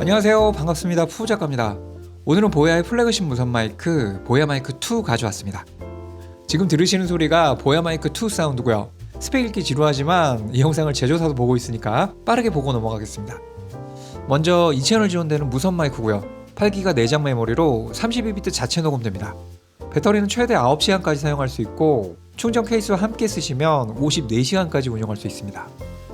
안녕하세요. 반갑습니다. 푸 작가입니다. 오늘은 보야의 플래그십 무선 마이크 보야 마이크 2 가져왔습니다. 지금 들으시는 소리가 보야 마이크 2 사운드고요. 스펙 읽기 지루하지만 이 영상을 제조사도 보고 있으니까 빠르게 보고 넘어가겠습니다. 먼저 2채널 지원되는 무선 마이크고요. 8기가 내장 메모리로 32비트 자체 녹음됩니다. 배터리는 최대 9시간까지 사용할 수 있고 충전 케이스와 함께 쓰시면 54시간까지 운영할 수 있습니다.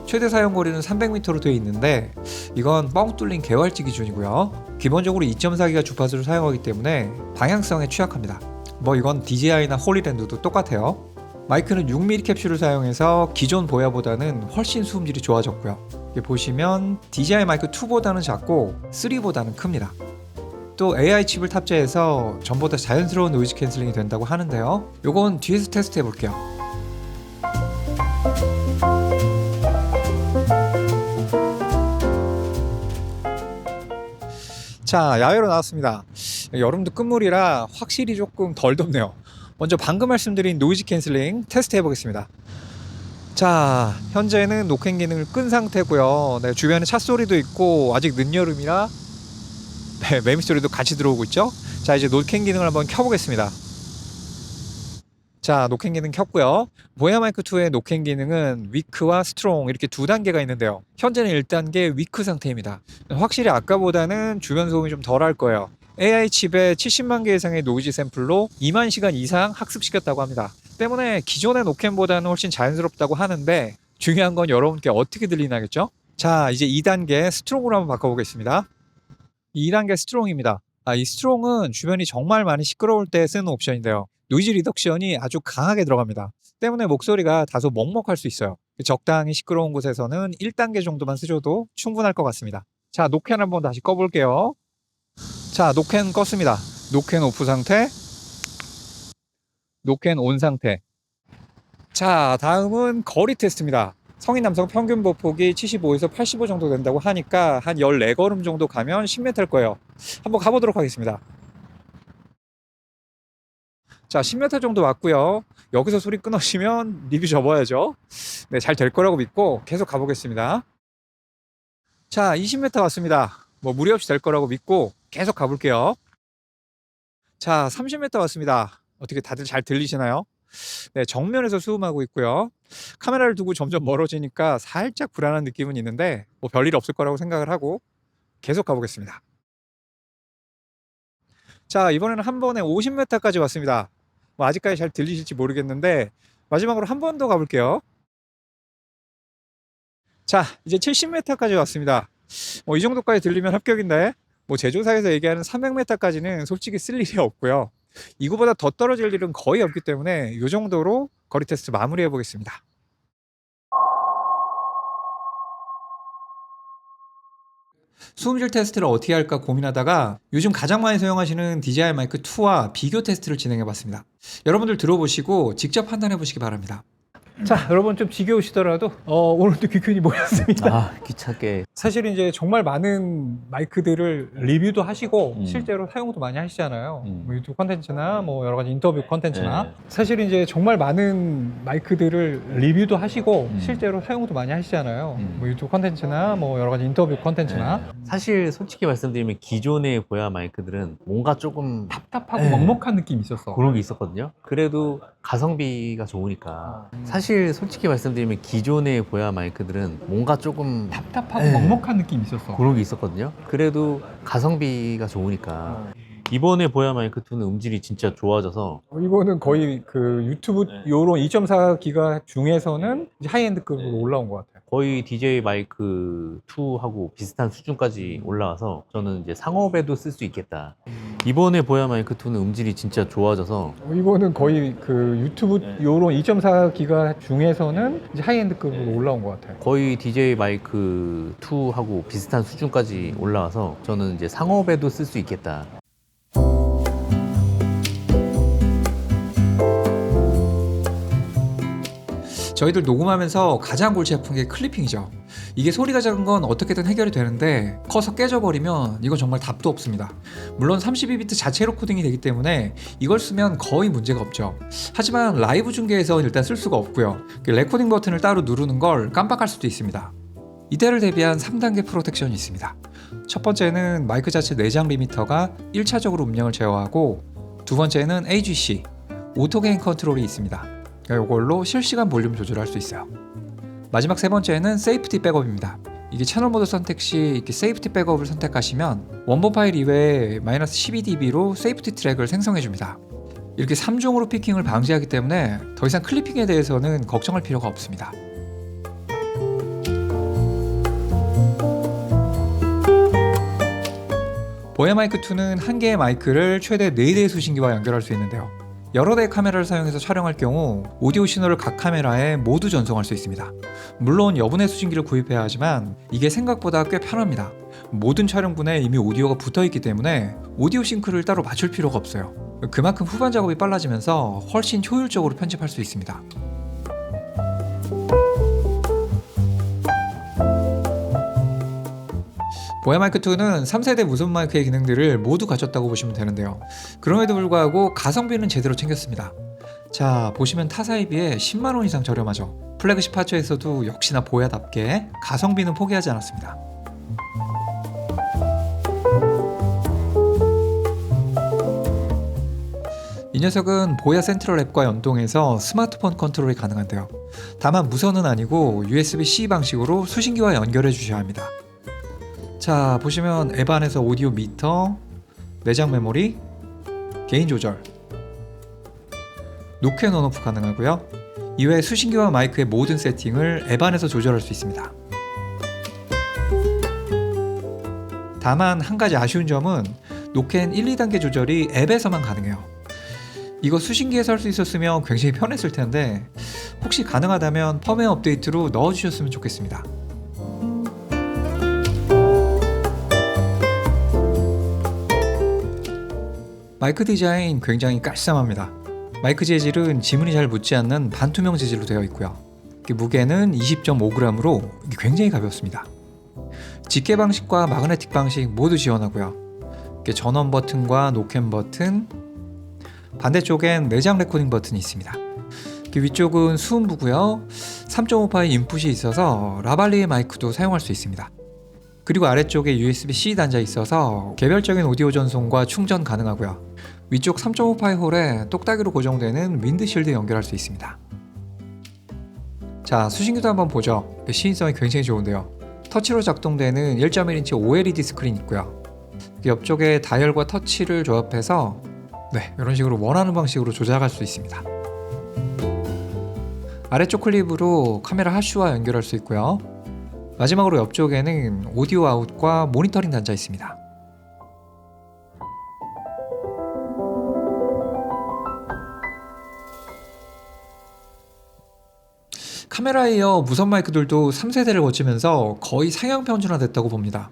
최대 사용 거리는 300m로 되어 있는데 이건 뻥 뚫린 개활지 기준이고요. 기본적으로 2.4기가 주파수를 사용하기 때문에 방향성에 취약합니다. 뭐 이건 DJI나 홀리랜드도 똑같아요. 마이크는 6mm 캡슐을 사용해서 기존 보야보다는 훨씬 수음질이 좋아졌고요. 보시면 DJI 마이크 2보다는 작고 3보다는 큽니다. 또 AI 칩을 탑재해서 전보다 자연스러운 노이즈 캔슬링이 된다고 하는데요. 요건 뒤에서 테스트 해볼게요. 자, 야외로 나왔습니다. 여름도 끝물이라 확실히 조금 덜 덥네요. 먼저 방금 말씀드린 노이즈 캔슬링 테스트 해보겠습니다. 자, 현재는 노캔 기능을 끈 상태고요. 네, 주변에 차 소리도 있고 아직 늦여름이라 네, 매미 소리도 같이 들어오고 있죠. 자, 이제 노캔 기능을 한번 켜보겠습니다. 자, 노캔 기능 켰고요. 보야 마이크 2의 노캔 기능은 위크와 스트롱 이렇게 두 단계가 있는데요. 현재는 1단계 위크 상태입니다. 확실히 아까보다는 주변 소음이 좀 덜할 거예요. AI 칩에 70만 개 이상의 노이즈 샘플로 2만 시간 이상 학습시켰다고 합니다. 때문에 기존의 노캔보다는 훨씬 자연스럽다고 하는데 중요한 건 여러분께 어떻게 들리나겠죠? 자, 이제 2단계 스트롱으로 한번 바꿔보겠습니다. 2단계 스트롱입니다. 아, 이 스트롱은 주변이 정말 많이 시끄러울 때 쓰는 옵션인데요. 노이즈 리덕션이 아주 강하게 들어갑니다. 때문에 목소리가 다소 먹먹할 수 있어요. 적당히 시끄러운 곳에서는 1단계 정도만 쓰셔도 충분할 것 같습니다. 자, 노캔 한번 다시 꺼볼게요. 자, 노캔 껐습니다. 노캔 오프 상태. 노캔 온 상태. 자, 다음은 거리 테스트입니다. 성인 남성 평균 보폭이 75에서 85 정도 된다고 하니까 한 14걸음 정도 가면 10m일 거예요. 한번 가보도록 하겠습니다. 자, 10m 정도 왔고요. 여기서 소리 끊으시면 리뷰 접어야죠. 네, 잘 될 거라고 믿고 계속 가보겠습니다. 자, 20m 왔습니다. 뭐 무리 없이 될 거라고 믿고 계속 가볼게요. 자, 30m 왔습니다. 어떻게 다들 잘 들리시나요? 네, 정면에서 수음하고 있고요. 카메라를 두고 점점 멀어지니까 살짝 불안한 느낌은 있는데 뭐 별일 없을 거라고 생각을 하고 계속 가보겠습니다. 자, 이번에는 한 번에 50m까지 왔습니다. 뭐 아직까지 잘 들리실지 모르겠는데 마지막으로 한 번 더 가볼게요. 자, 이제 70m까지 왔습니다. 뭐 이 정도까지 들리면 합격인데 뭐 제조사에서 얘기하는 300m까지는 솔직히 쓸 일이 없고요. 이거보다 더 떨어질 일은 거의 없기 때문에 이 정도로 거리 테스트 마무리해 보겠습니다. 수음질 테스트를 어떻게 할까 고민하다가 요즘 가장 많이 사용하시는 DJI 마이크 2와 비교 테스트를 진행해 봤습니다. 여러분들 들어보시고 직접 판단해 보시기 바랍니다. 자, 여러분 좀 지겨우시더라도 어, 오늘도 귀끈이 모였습니다. 아 귀찮게 사실 이제 정말 많은 마이크들을 리뷰도 하시고 음. 실제로 사용도 많이 하시잖아요. 음. 뭐 유튜브 컨텐츠나 뭐 여러 가지 인터뷰 컨텐츠나 네. 사실 이제 정말 많은 마이크들을 리뷰도 하시고 음. 실제로 사용도 많이 하시잖아요. 음. 뭐 유튜브 컨텐츠나 뭐 여러 가지 인터뷰 컨텐츠나 네. 사실 솔직히 말씀드리면 기존의 보야 마이크들은 뭔가 조금 답답하고 네. 먹먹한 느낌이 있었어. 그런 게 있었거든요 그래도 가성비가 좋으니까 사실 솔직히 말씀드리면 기존의 보야 마이크들은 뭔가 조금 답답하고 네. 먹먹한 느낌이 있었어. 그런 게 있었거든요 그래도 가성비가 좋으니까 이번에 보야 마이크 2는 음질이 진짜 좋아져서 어, 이거는 거의 그 유튜브 네. 요런 2.4 기가 중에서는 이제 하이엔드급으로 네. 올라온 것 같아요. 거의 DJ 마이크 2하고 비슷한 수준까지 올라와서 저는 이제 상업에도 쓸 수 있겠다. 이번에 보야 마이크 2는 음질이 진짜 좋아져서 어, 이거는 거의 그 유튜브 네. 요런 2.4 기가 중에서는 이제 하이엔드급으로 올라온 것 같아요. 거의 DJ 마이크 2하고 비슷한 수준까지 올라와서 저는 이제 상업에도 쓸 수 있겠다. 저희들 녹음하면서 가장 골치 아픈 게 클리핑이죠. 이게 소리가 작은 건 어떻게든 해결이 되는데 커서 깨져버리면 이건 정말 답도 없습니다. 물론 32비트 자체 로 코딩이 되기 때문에 이걸 쓰면 거의 문제가 없죠. 하지만 라이브 중계에서 일단 쓸 수가 없고요. 그 레코딩 버튼을 따로 누르는 걸 깜빡할 수도 있습니다. 이때를 대비한 3단계 프로텍션이 있습니다. 첫 번째는 마이크 자체 내장 리미터가 1차적으로 음량을 제어하고 두 번째는 AGC 오토 게인 컨트롤이 있습니다. 이걸로 실시간 볼륨 조절할 수 있어요. 마지막 세 번째는 세이프티 백업입니다. 이게 채널 모드 선택 시 이렇게 세이프티 백업을 선택하시면 원본 파일 이외에 마이너스 12dB로 세이프티 트랙을 생성해 줍니다. 이렇게 3종으로 피킹을 방지하기 때문에 더 이상 클리핑에 대해서는 걱정할 필요가 없습니다. 보야 마이크 2는 한 개의 마이크를 최대 4대의 수신기와 연결할 수 있는데요. 여러 대의 카메라를 사용해서 촬영할 경우 오디오 신호를 각 카메라에 모두 전송할 수 있습니다. 물론 여분의 수신기를 구입해야 하지만 이게 생각보다 꽤 편합니다. 모든 촬영분에 이미 오디오가 붙어 있기 때문에 오디오 싱크를 따로 맞출 필요가 없어요. 그만큼 후반 작업이 빨라지면서 훨씬 효율적으로 편집할 수 있습니다. 보야 마이크 2는 3세대 무선 마이크의 기능들을 모두 갖췄다고 보시면 되는데요. 그럼에도 불구하고 가성비는 제대로 챙겼습니다. 자, 보시면 타사에 비해 10만 원 이상 저렴하죠. 플래그십 파츠에서도 역시나 보야답게 가성비는 포기하지 않았습니다. 이 녀석은 보야 센트럴 앱과 연동해서 스마트폰 컨트롤이 가능한데요. 다만 무선은 아니고 USB-C 방식으로 수신기와 연결해 주셔야 합니다. 자 보시면 앱 안에서 오디오 미터, 내장 메모리, 개인 조절, 노캔 온오프 가능하고요. 이외 수신기와 마이크의 모든 세팅을 앱 안에서 조절할 수 있습니다. 다만 한 가지 아쉬운 점은 노캔 1, 2단계 조절이 앱에서만 가능해요. 이거 수신기에서 할 수 있었으면 굉장히 편했을 텐데 혹시 가능하다면 펌웨어 업데이트로 넣어주셨으면 좋겠습니다. 마이크 디자인 굉장히 깔쌈합니다. 마이크 재질은 지문이 잘 묻지 않는 반투명 재질로 되어 있고요. 무게는 20.5g으로 굉장히 가볍습니다. 직계 방식과 마그네틱 방식 모두 지원하고요. 전원 버튼과 노캔 버튼, 반대쪽엔 내장 레코딩 버튼이 있습니다. 위쪽은 수음부고요. 3.5파의 인풋이 있어서 라발리의 마이크도 사용할 수 있습니다. 그리고 아래쪽에 USB-C 단자 있어서 개별적인 오디오 전송과 충전 가능하고요. 위쪽 3.5파이 홀에 똑딱이로 고정되는 윈드실드 연결할 수 있습니다. 자, 수신기도 한번 보죠. 시인성이 굉장히 좋은데요. 터치로 작동되는 1.1인치 OLED 스크린 있고요. 옆쪽에 다이얼과 터치를 조합해서 네, 이런 식으로 원하는 방식으로 조작할 수 있습니다. 아래쪽 클립으로 카메라 하슈와 연결할 수 있고요. 마지막으로 옆쪽에는 오디오 아웃과 모니터링 단자 있습니다. 카메라에 이어 무선 마이크들도 3세대를 거치면서 거의 상향 평준화됐다고 봅니다.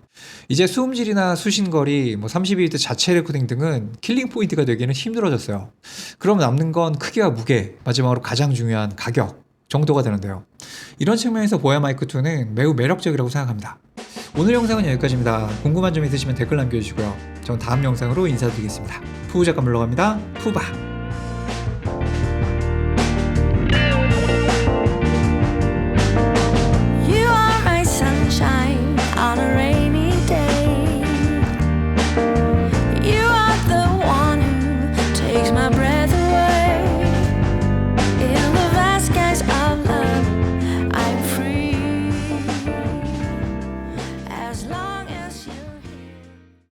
이제 수음질이나 수신거리, 뭐 32비트 자체 레코딩 등은 킬링 포인트가 되기는 힘들어졌어요. 그럼 남는 건 크기와 무게, 마지막으로 가장 중요한 가격 정도가 되는데요. 이런 측면에서 보야 마이크 2는 매우 매력적이라고 생각합니다. 오늘 영상은 여기까지입니다. 궁금한 점 있으시면 댓글 남겨주시고요. 전 다음 영상으로 인사드리겠습니다. 푸우 작가 물러갑니다. 푸바.